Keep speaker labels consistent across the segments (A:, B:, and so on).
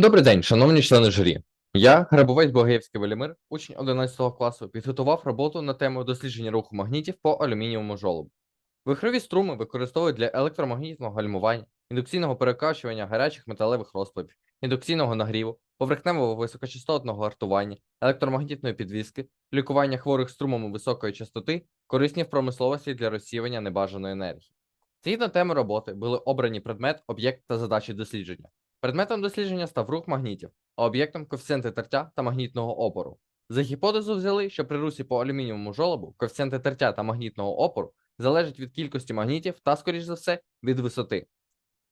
A: Добрий день, шановні члени журі. Я, Грабовець Богоєвський Велімир, учень 11 класу, підготував роботу на тему дослідження руху магнітів по алюмінієвому жолобу. Вихрові струми використовують для електромагнітного гальмування, індукційного перекачування гарячих металевих розплавів, індукційного нагріву, поверхневого високочастотного гартування, електромагнітної підвіски, лікування хворих струмами високої частоти, корисні в промисловості для розсіювання небажаної енергії. Згідно теми роботи були обрані предмет, об'єкт та задачі дослідження. Предметом дослідження став рух магнітів, а об'єктом коефіцієнти тертя та магнітного опору. За гіпотезу взяли, що при русі по алюмінієвому жолобу коефіцієнти тертя та магнітного опору залежать від кількості магнітів та, скоріш за все, від висоти.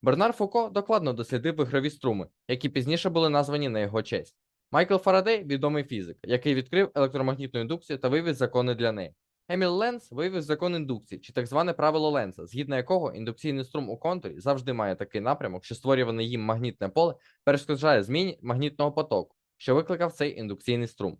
A: Бернар Фуко докладно дослідив вихрові струми, які пізніше були названі на його честь. Майкл Фарадей відомий фізик, який відкрив електромагнітну індукцію та вивів закони для неї. Еміл Ленц вивів закон індукції, чи так зване правило Ленца, згідно якого індукційний струм у контурі завжди має такий напрямок, що створюване їм магнітне поле перешкоджає зміні магнітного потоку, що викликав цей індукційний струм.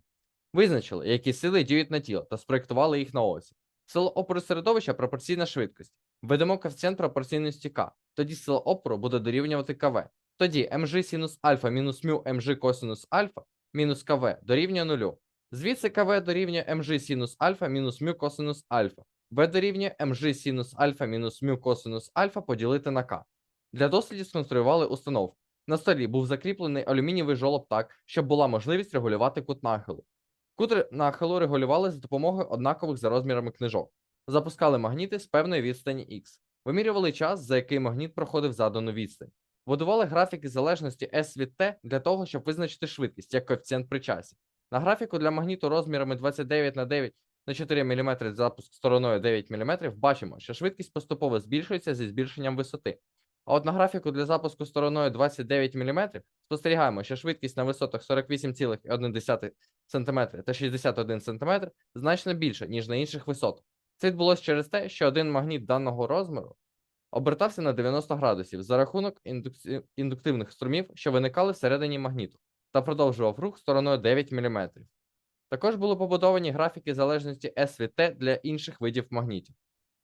A: Визначили, які сили діють на тіло та спроєктували їх на осі. Сила опору середовища пропорційна швидкості. Введемо коефіцієнт пропорційності К. Тоді сила опору буде дорівнювати КВ. Тоді mg синус альфа мінус мю mg косинус альфа мінус КВ дорівнює нулю. Звідси КВ дорівнює mg синус альфа мінус мю косинус альфа. В дорівнює mg синус альфа мінус мю косинус альфа поділити на К. Для дослідів сконструювали установку. На столі був закріплений алюмінієвий жолоб так, щоб була можливість регулювати кут нахилу. Кут нахилу регулювали за допомогою однакових за розмірами книжок. Запускали магніти з певної відстані X. Вимірювали час, за який магніт проходив задану відстань. Будували графіки залежності S від T для того, щоб визначити швидкість як коефіцієнт при часі. На графіку для магніту розмірами 29 на 9 на 4 мм запуск стороною 9 мм бачимо, що швидкість поступово збільшується зі збільшенням висоти. А от на графіку для запуску стороною 29 мм спостерігаємо, що швидкість на висотах 48,1 см та 61 см значно більша, ніж на інших висотах. Це відбулося через те, що один магніт даного розміру обертався на 90 градусів за рахунок індуктивних струмів, що виникали всередині магніту, та продовжував рух стороною 9 мм. Також були побудовані графіки залежності S від T для інших видів магнітів.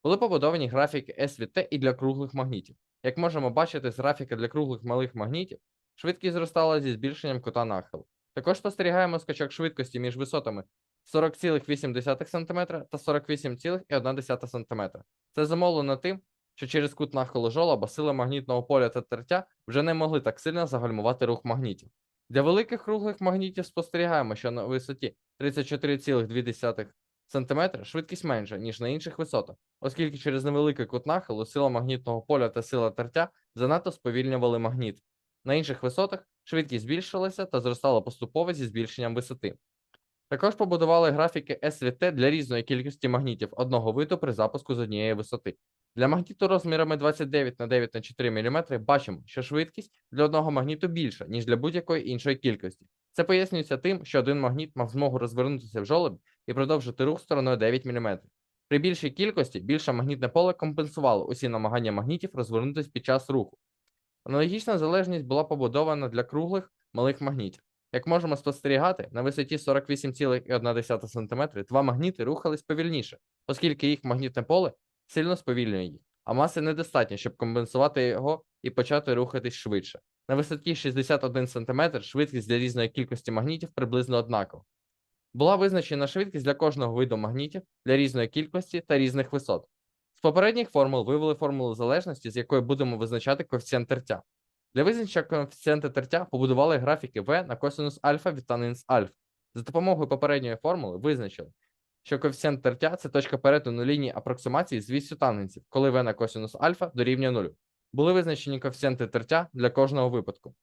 A: Були побудовані графіки S від T і для круглих магнітів. Як можемо бачити з графіка для круглих малих магнітів, швидкість зростала зі збільшенням кута нахилу. Також спостерігаємо скачок швидкості між висотами 40,8 см та 48,1 см. Це замовлено тим, що через кут нахилу жолоба сила магнітного поля та тертя вже не могли так сильно загальмувати рух магнітів. Для великих круглих магнітів спостерігаємо, що на висоті 34,2 см швидкість менша, ніж на інших висотах, оскільки через невеликий кут нахилу сила магнітного поля та сила тертя занадто сповільнювали магніт. На інших висотах швидкість збільшилася та зростала поступово зі збільшенням висоти. Також побудували графіки SVT для різної кількості магнітів одного виду при запуску з однієї висоти. Для магніту розмірами 29 на 9 на 4 мм бачимо, що швидкість для одного магніту більша, ніж для будь-якої іншої кількості. Це пояснюється тим, що один магніт мав змогу розвернутися в жолобі і продовжити рух стороною 9 мм. При більшій кількості більше магнітне поле компенсувало усі намагання магнітів розвернутися під час руху. Аналогічна залежність була побудована для круглих малих магнітів. Як можемо спостерігати, на висоті 48,1 см два магніти рухались повільніше, оскільки їх магнітне поле сильно сповільнює їх, а маси недостатньо, щоб компенсувати його і почати рухатись швидше. На висоті 61 см швидкість для різної кількості магнітів приблизно однакова. Була визначена швидкість для кожного виду магнітів для різної кількості та різних висот. З попередніх формул вивели формулу залежності, з якої будемо визначати коефіцієнт тертя. Для визначення коефіцієнта тертя побудували графіки V на косинус альфа від таненс альфа. За допомогою попередньої формули визначили, що коефіцієнт тертя це точка перетину лінії апроксимації з вісю тангенсів, коли v на косинус альфа дорівнює нулю. Були визначені коефіцієнти тертя для кожного випадку.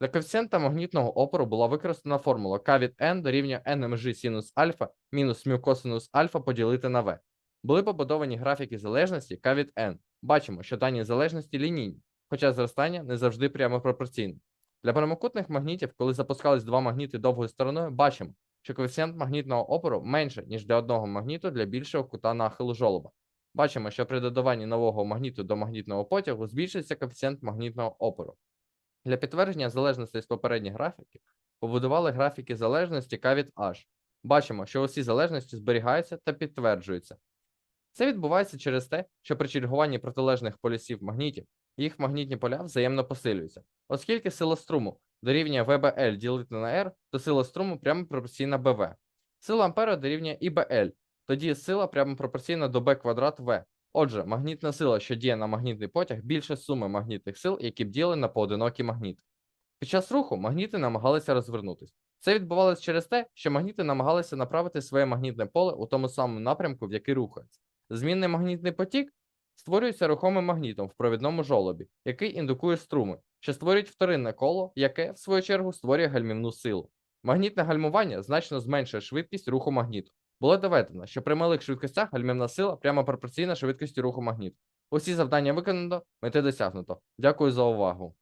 A: Для коефіцієнта магнітного опору була використана формула К від n дорівнює nmg синус альфа мінус мю косинус альфа поділити на v. Були побудовані графіки залежності К від n. Бачимо, що дані залежності лінійні, хоча зростання не завжди прямо пропорційне. Для прямокутних магнітів, коли запускались два магніти довгою стороною, бачимо, що коефіцієнт магнітного опору менше, ніж для одного магніту для більшого кута нахилу жолоба. Бачимо, що при додаванні нового магніту до магнітного потягу збільшується коефіцієнт магнітного опору. Для підтвердження залежності з попередніх графіків побудували графіки залежності К від H. Бачимо, що усі залежності зберігаються та підтверджуються. Це відбувається через те, що при чергуванні протилежних полюсів магнітів їх магнітні поля взаємно посилюються, оскільки сила струму дорівнює ВБЛ ділити на R, то сила струму прямо пропорційна БВ. Сила ампера дорівнює ІБЛ, тоді сила прямо пропорційна до B квадрат В. Отже, магнітна сила, що діє на магнітний потяг, більше суми магнітних сил, які б діяли на поодинокі магніти. Під час руху магніти намагалися розвернутися. Це відбувалося через те, що магніти намагалися направити своє магнітне поле у тому самому напрямку, в який рухаються. Змінний магнітний потік створюється рухомим магнітом в провідному жолобі, який індукує струми, що створюють вторинне коло, яке, в свою чергу, створює гальмівну силу. Магнітне гальмування значно зменшує швидкість руху магніту. Було доведено, що при малих швидкостях гальмівна сила прямо пропорційна швидкості руху магніту. Усі завдання виконано, мети досягнуто. Дякую за увагу.